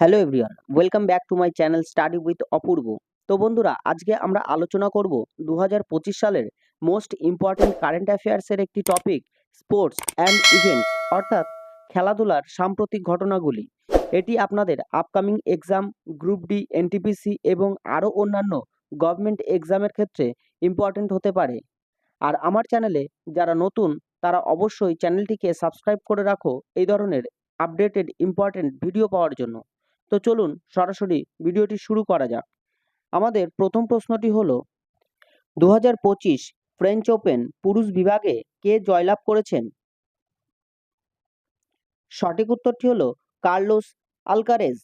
Hello everyone welcome back to my channel study with Apurba তো বন্ধুরা, আজকে আমরা আলোচনা করব দু হাজার পঁচিশ সালের মোস্ট ইম্পর্ট্যান্ট কারেন্ট অ্যাফেয়ার্সের একটি টপিক স্পোর্টস অ্যান্ড ইভেন্টস অর্থাৎ খেলাধুলার সাম্প্রতিক ঘটনাগুলি। এটি আপনাদের upcoming exam group D NTPC এবং আরও অন্যান্য গভর্নমেন্ট এক্সামের ক্ষেত্রে ইম্পর্ট্যান্ট হতে পারে। আর আমার চ্যানেলে যারা নতুন, তারা অবশ্যই চ্যানেলটিকে সাবস্ক্রাইব করে রাখো এই ধরনের আপডেটেড ইম্পর্ট্যান্ট ভিডিও পাওয়ার জন্য। তো চলুন সরাসরি ভিডিওটি শুরু করা যাক। আমাদের প্রথম প্রশ্নটি হলো দু ফ্রেঞ্চ ওপেন পুরুষ বিভাগে কে জয়লাভ করেছেন? সঠিক উত্তরটি হল কার্লোস আলকারেজ।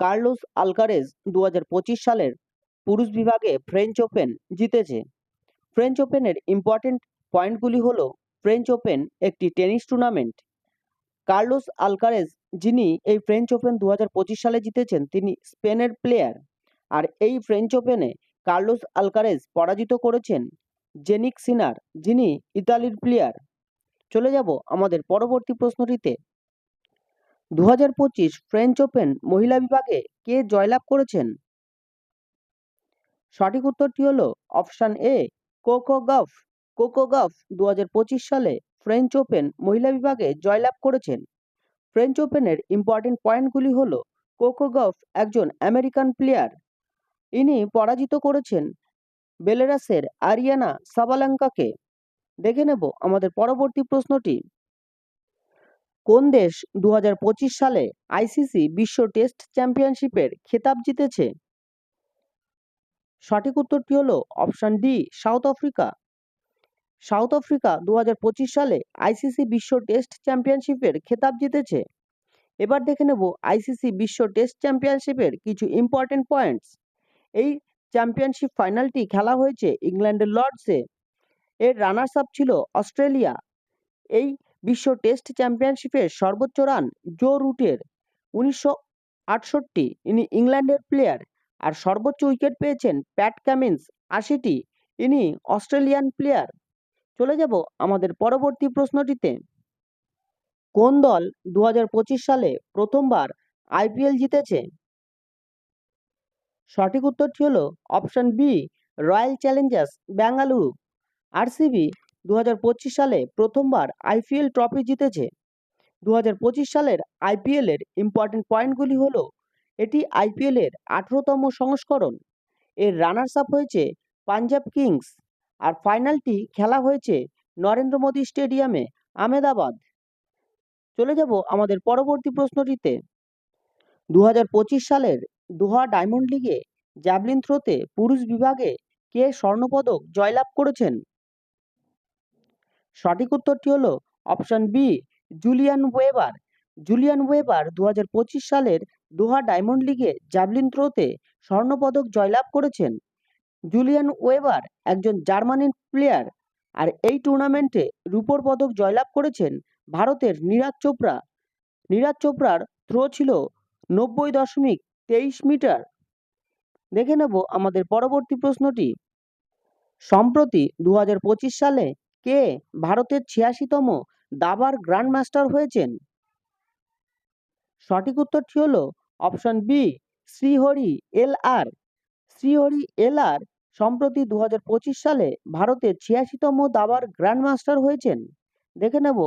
কার্লোস আলকারেজ দু হাজার পঁচিশ সালের পুরুষ বিভাগে ফ্রেঞ্চ ওপেন জিতেছে। ফ্রেঞ্চ ওপেনের ইম্পর্টেন্ট পয়েন্টগুলি হলো ফ্রেঞ্চ ওপেন একটি টেনিস টুর্নামেন্ট কার্লোস আলকারেজ, যিনি এই ফ্রেঞ্চ ওপেন দু হাজার পঁচিশ সালে জিতেছেন, তিনি স্পেনের প্লেয়ার আর এই ফ্রেঞ্চ ওপেনে কার্লোস আলকারেজ পরাজিত করেছেন জেনিক সিনার যিনি ইতালির প্লেয়ার চলে যাব আমাদের পরবর্তী প্রশ্নটিতে। দু হাজার পঁচিশ ফ্রেঞ্চ ওপেন মহিলা বিভাগে কে জয়লাভ করেছেন? সঠিক উত্তরটি হলো option A Coco Gauff Coco Gauff দু হাজার পঁচিশ সালে ফ্রেঞ্চ ওপেন মহিলা বিভাগে জয়লাভ করেছেন। ফ্রেঞ্চ ওপেনের ইম্পর্টেন্ট পয়েন্টগুলি হলো কোকো গফ একজন আমেরিকান প্লেয়ার ইনি পরাজিত করেছেন বেলেরাসের আরিয়ানা সাবালাঙ্কাকে দেখে নেব আমাদের পরবর্তী প্রশ্নটি। কোন দেশ দু হাজার পঁচিশ সালে আইসিসি বিশ্ব টেস্ট চ্যাম্পিয়নশিপের খেতাব জিতেছে? সঠিক উত্তরটি হলো option D, South Africa. South Africa দু হাজার পঁচিশ সালে আইসিসি বিশ্ব টেস্ট চ্যাম্পিয়নশিপের খেতাব জিতেছে। এবার দেখে নেব আইসিসি বিশ্ব টেস্ট চ্যাম্পিয়নশিপের কিছু ইম্পর্টেন্ট পয়েন্টস এই চ্যাম্পিয়নশিপ ফাইনালটি খেলা হয়েছে ইংল্যান্ডের লর্ডসে। এর রানার্স আপ ছিল অস্ট্রেলিয়া। এই বিশ্ব টেস্ট চ্যাম্পিয়নশিপের সর্বোচ্চ রান জো রুটের উনিশশো আটষট্টি। ইনি ইংল্যান্ডের প্লেয়ার আর সর্বোচ্চ উইকেট পেয়েছেন প্যাট ক্যামিন্স আশিটি। ইনি অস্ট্রেলিয়ান প্লেয়ার চলে যাব আমাদের পরবর্তী প্রশ্নটিতে। কোন দল দু হাজার পঁচিশ সালে প্রথমবার আইপিএল জিতেছে? সঠিক উত্তরটি হলো option B, Royal Challengers, Bengaluru. RCB দু হাজার পঁচিশ সালে প্রথমবার আইপিএল ট্রফি জিতেছে। দু হাজার পঁচিশ সালের আইপিএলের ইম্পর্টেন্ট পয়েন্টগুলি হলো, এটি আইপিএলের আঠেরোতম সংস্করণ। এর রানার্স আপ হয়েছে পাঞ্জাব কিংস। আর ফাইনালটি খেলা হয়েছে নরেন্দ্র মোদী স্টেডিয়ামে, আহমেদাবাদ। চলে যাব আমাদের পরবর্তী প্রশ্নটিতে। দু হাজার পঁচিশ সালের দোহা ডায়মন্ড লিগে জ্যাভলিন থ্রোতে পুরুষ বিভাগে কে স্বর্ণপদক জয়লাভ করেছেন? সঠিক উত্তরটি হল option B, Julian Weber. Julian Weber দু হাজার পঁচিশ সালের দোহা ডায়মন্ড লিগে জ্যাভলিন থ্রোতে স্বর্ণপদক জয়লাভ করেছেন। জুলিয়ান ওয়েবার একজন জার্মানির প্লেয়ার আর এই টুর্নামেন্টে রূপোর পদক জয়লাভ করেছেন ভারতের নীরাজ চোপড়া। নীরাজ চোপড়ার থ্রো ছিল নব্বই দশমিক তেইশ মিটার। দেখে নেব আমাদের পরবর্তী প্রশ্নটি। সম্প্রতি দু হাজার পঁচিশ সালে কে ভারতের ছিয়াশিতম দাবার গ্র্যান্ড মাস্টার হয়েছেন? সঠিক উত্তরটি হল option B Srihari L R. Srihari L R সম্প্রতি দু হাজার পঁচিশ সালে ভারতের ছিয়াশিতম দাবার গ্র্যান্ড মাস্টার হয়েছেন। দেখে নেব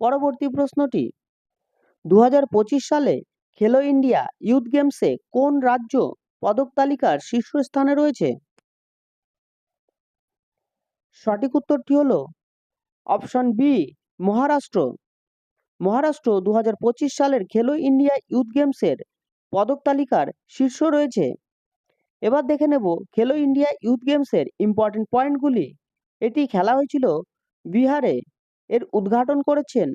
পরবর্তী প্রশ্নটি। দু হাজার পঁচিশ সালে খেলো ইন্ডিয়া ইউথ গেমসে কোন রাজ্য পদক তালিকার শীর্ষস্থানে রয়েছে? সঠিক উত্তরটি হলো অপশন বি, মহারাষ্ট্র। মহারাষ্ট্র দু হাজার পঁচিশ সালের খেলো ইন্ডিয়া ইউথ গেমসের পদক তালিকার শীর্ষ রয়েছে। এবার দেখে নেব খেলো ইন্ডিয়া ইউথ গেমসের ইম্পর্টেন্ট পয়েন্টগুলি এটি খেলা হয়েছিল বিহারে। এর উদ্ঘাটন করেছেন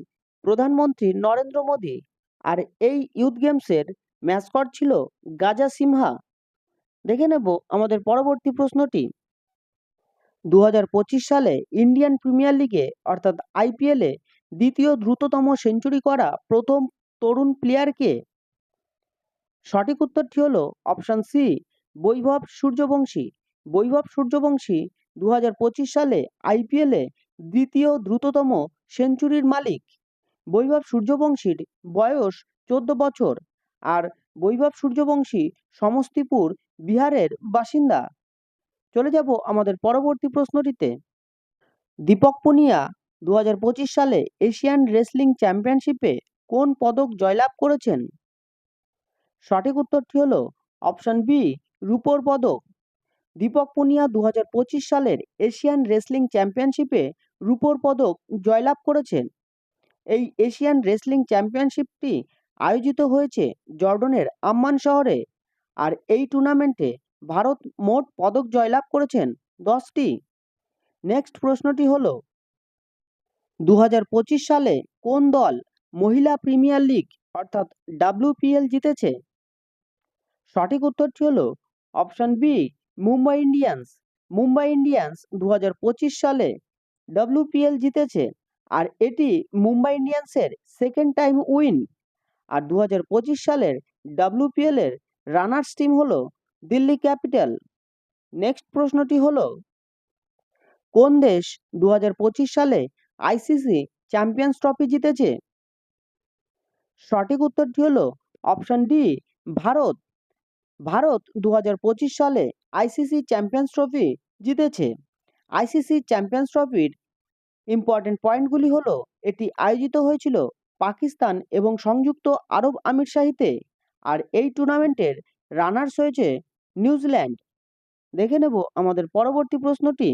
প্রধানমন্ত্রী নরেন্দ্র মোদী। আর এই ইউথ গেমসের ম্যাসকট ছিল গাজা সিমহা। দেখে নেব আমাদের পরবর্তী প্রশ্নটি। দু হাজার পঁচিশ সালে ইন্ডিয়ান প্রিমিয়ার লিগে অর্থাৎ আইপিএলে দ্বিতীয় দ্রুততম সেঞ্চুরি করা প্রথম তরুণ প্লেয়ারকে সঠিক উত্তরটি হলো অপশান সি বৈভব সূর্যবংশী। বৈভব সূর্যবংশী দু হাজার পঁচিশ সালে আইপিএলে দ্বিতীয় দ্রুততম সেঞ্চুরির মালিক। বৈভব সূর্যবংশীর বয়স চোদ্দ বছর আর বৈভব সূর্যবংশী সমস্তিপুর বিহারের বাসিন্দা। চলে যাব আমাদের পরবর্তী প্রশ্নটিতে। দীপক পুনিয়া দু হাজার পঁচিশ সালে এশিয়ান রেসলিং চ্যাম্পিয়নশিপে কোন পদক জয়লাভ করেছেন? সঠিক উত্তরটি হল অপশন বি রূপোর পদক। দীপক পুনিয়া দু হাজার পঁচিশ সালের এশিয়ান রেসলিং চ্যাম্পিয়নশিপে রূপোর পদক জয়লাভ করেছেন। এই এশিয়ান রেসলিং চ্যাম্পিয়নশিপটি আয়োজিত হয়েছে জর্ডনের আম্মান শহরে আর এই টুর্নামেন্টে ভারত মোট পদক জয়লাভ করেছেন দশটি। নেক্সট প্রশ্নটি হল দু সালে কোন দল মহিলা প্রিমিয়ার লিগ অর্থাৎ ডাব্লিউপিএল জিতেছে? সঠিক উত্তরটি হলো option B Mumbai Indians Mumbai Indians দু হাজার পঁচিশ সালে ডাব্লিউপিএল জিতেছে, আর এটি মুম্বাই ইন্ডিয়ান্সের সেকেন্ড টাইম উইন আর দু হাজার পঁচিশ সালের ডাব্লিউপিএল এর রানার্স টিম হল দিল্লি ক্যাপিটাল। নেক্সট প্রশ্নটি হলো, কোন দেশ দু হাজার পঁচিশ সালে আইসিসি চ্যাম্পিয়ন্স ট্রফি জিতেছে? সঠিক উত্তরটি হলো অপশন ডি ভারত। ভারত দু হাজার পঁচিশ সালে আইসিসি চ্যাম্পিয়ন্স ট্রফি জিতেছে। আইসিসি চ্যাম্পিয়ন্স ট্রফির ইম্পর্টেন্ট পয়েন্টগুলি হলো, এটি আয়োজিত হয়েছিল পাকিস্তান এবং সংযুক্ত আরব আমির শাহিতে, আর এই টুর্নামেন্টের রানার্স হয়েছে নিউজিল্যান্ড। দেখে নেব আমাদের পরবর্তী প্রশ্নটি।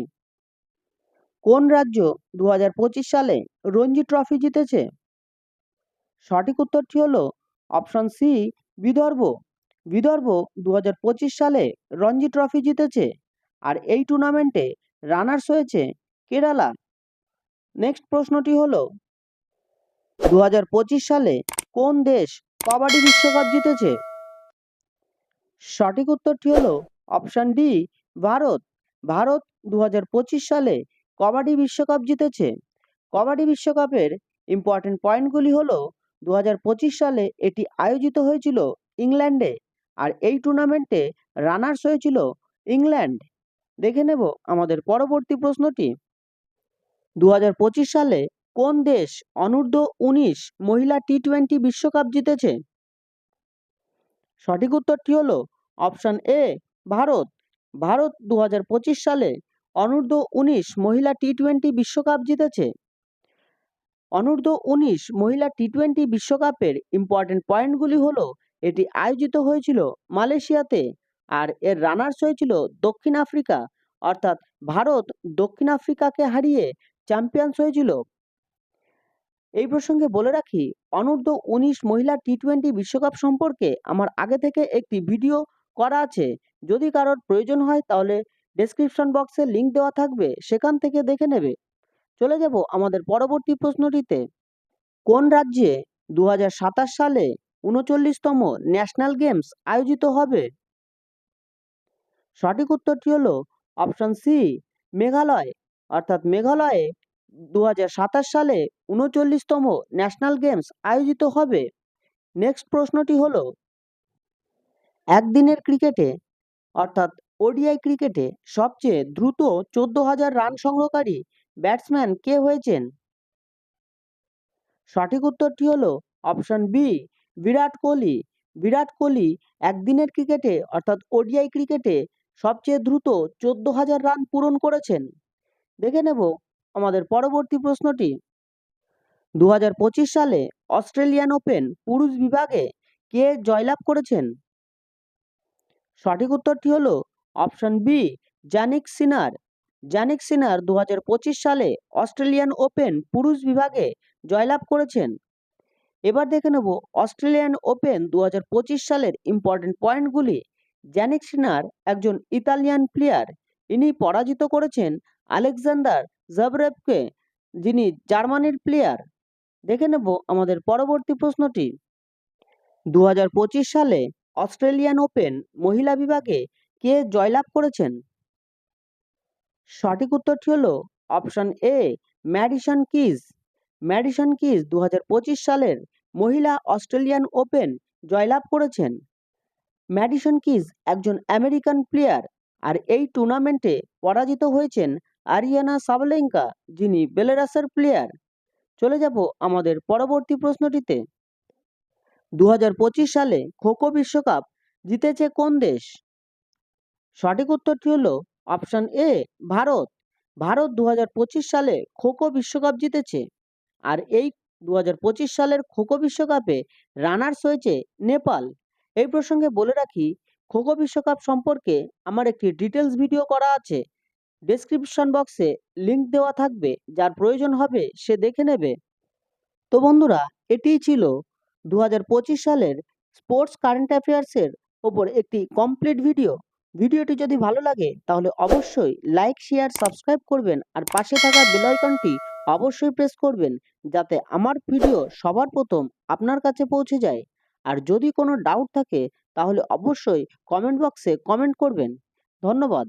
কোন রাজ্য দু হাজার পঁচিশ সালে রঞ্জি ট্রফি জিতেছে? সঠিক উত্তরটি হলো অপশন সি বিদর্ভ। বিদর্ভ দু হাজার পঁচিশ সালে রঞ্জি ট্রফি জিতেছে আর এই টুর্নামেন্টে রানার্স হয়েছে কেরালা। নেক্সট প্রশ্নটি হলো দু সালে কোন দেশ কবাডি বিশ্বকাপ জিতেছে? সঠিক উত্তরটি হলো অপশান ডি ভারত। ভারত দু হাজার পঁচিশ সালে কবাডি বিশ্বকাপ জিতেছে। কবাডি বিশ্বকাপের ইম্পর্টেন্ট পয়েন্টগুলি হলো দু সালে এটি আয়োজিত হয়েছিল ইংল্যান্ডে। আর এই টুর্নামেন্টে রানার্স হয়েছিল ইংল্যান্ড দেখে নেব আমাদের পরবর্তী প্রশ্নটি। দু হাজার পঁচিশ সালে কোন দেশ অনূর্ধ্ব উনিশ মহিলা টি টোয়েন্টি বিশ্বকাপ জিতেছে? সঠিক উত্তরটি হলো অপশান এ ভারত। ভারত দু হাজার পঁচিশ সালে অনূর্ধ্ব উনিশ মহিলা টি টোয়েন্টি বিশ্বকাপ জিতেছে। অনূর্ধ্ব উনিশ মহিলা টি টোয়েন্টি বিশ্বকাপের ইম্পর্টেন্ট পয়েন্টগুলি হলো এটি আয়োজিত হয়েছিল মালয়েশিয়াতে আর এর রানার্স হয়েছিল দক্ষিণ আফ্রিকা। অর্থাৎ ভারত দক্ষিণ আফ্রিকাকে হারিয়ে চ্যাম্পিয়ন্স হয়েছিল। এই প্রসঙ্গে বলে রাখি, অনূর্ধ্ব উনিশ মহিলা টি টোয়েন্টি বিশ্বকাপ সম্পর্কে আমার আগে থেকে একটি ভিডিও করা আছে। যদি কারোর প্রয়োজন হয় তাহলে ডেসক্রিপশন বক্সে লিংক দেওয়া থাকবে, সেখান থেকে দেখে নেবে। চলে যাব আমাদের পরবর্তী প্রশ্নটিতে। কোন রাজ্যে দু হাজার সাতাশ সালে উনচল্লিশতম ন্যাশনাল গেমস আয়োজিত হবে। সঠিক উত্তরটি হলো অপশন সি, মেঘালয়। অর্থাৎ মেঘালয়ে দু হাজার সাতাশ সালে উনচল্লিশতম ন্যাশনাল গেমস আয়োজিত হবে। নেক্সট প্রশ্নটি হলো, একদিনের ক্রিকেটে, অর্থাৎ ওডিআই ক্রিকেটে সবচেয়ে দ্রুত চোদ্দ হাজার রান সংগ্রহকারী ব্যাটসম্যান কে হয়েছেন? সঠিক উত্তরটি হলো অপশন বি বিরাট কোহলি। বিরাট কোহলি একদিনের ক্রিকেটে, অর্থাৎ ওডিআই ক্রিকেটে সবচেয়ে দ্রুত চোদ্দ হাজার রান পূরণ করেছেন। দেখে নেব আমাদের পরবর্তী প্রশ্নটি। দু হাজার পঁচিশ সালে অস্ট্রেলিয়ান ওপেন পুরুষ বিভাগে কে জয়লাভ করেছেন? সঠিক উত্তরটি হলো option B Jannik Sinner. Jannik Sinner দু হাজার পঁচিশ সালে অস্ট্রেলিয়ান ওপেন পুরুষ বিভাগে জয়লাভ করেছেন। এবার দেখে নেব অস্ট্রেলিয়ান ওপেন দু হাজার পঁচিশ সালের ইম্পর্টেন্ট পয়েন্টগুলি জ্যানিক সিনার, একজন ইতালিয়ান প্লেয়ার ইনি পরাজিত করেছেন আলেকজান্ডার জাবরেভকে যিনি জার্মানির প্লেয়ার দেখে নেব আমাদের পরবর্তী প্রশ্নটি। দু হাজার পঁচিশ সালে অস্ট্রেলিয়ান ওপেন মহিলা বিভাগে কে জয়লাভ করেছেন? সঠিক উত্তরটি হল option A, Madison Keys. Madison Keys দু হাজার পঁচিশ সালের মহিলা অস্ট্রেলিয়ান ওপেন জয়লাভ করেছেন। ম্যাডিসন কিজ একজন আমেরিকান প্লেয়ার আর এই টুর্নামেন্টে পরাজিত হয়েছেন আরিয়ানা সাবলেঙ্কা, যিনি বেলারাসের প্লেয়ার। চলে যাব আমাদের পরবর্তী প্রশ্নটিতে। দু হাজার পঁচিশ সালে খোখো বিশ্বকাপ জিতেছে কোন দেশ? সঠিক উত্তরটি হলো অপশন এ, ভারত। ভারত দু হাজার পঁচিশ সালে খোখো বিশ্বকাপ জিতেছে। আর এই দু হাজার পঁচিশ সালের খোখো বিশ্বকাপে রানার্স হয়েছে নেপাল। এই প্রসঙ্গে বলে রাখি, খোখো বিশ্বকাপ সম্পর্কে আমার একটি ডিটেলস ভিডিও করা আছে। ডেসক্রিপশন বক্সে লিংক দেওয়া থাকবে, যার প্রয়োজন হবে সে দেখে নেবে। তো বন্ধুরা, এটিই ছিল দু হাজার পঁচিশ সালের স্পোর্টস কারেন্ট অ্যাফেয়ার্সের ওপর একটি কমপ্লিট ভিডিও। ভিডিওটি যদি ভালো লাগে, তাহলে অবশ্যই লাইক, শেয়ার, সাবস্ক্রাইব করবেন আর পাশে থাকা বেল আইকনটি অবশ্যই প্রেস করবেন, যাতে আমার ভিডিও সবার প্রথম আপনার কাছে পৌঁছে যায়। আর যদি কোনো ডাউট থাকে, তাহলে অবশ্যই কমেন্ট বক্সে কমেন্ট করবেন। ধন্যবাদ।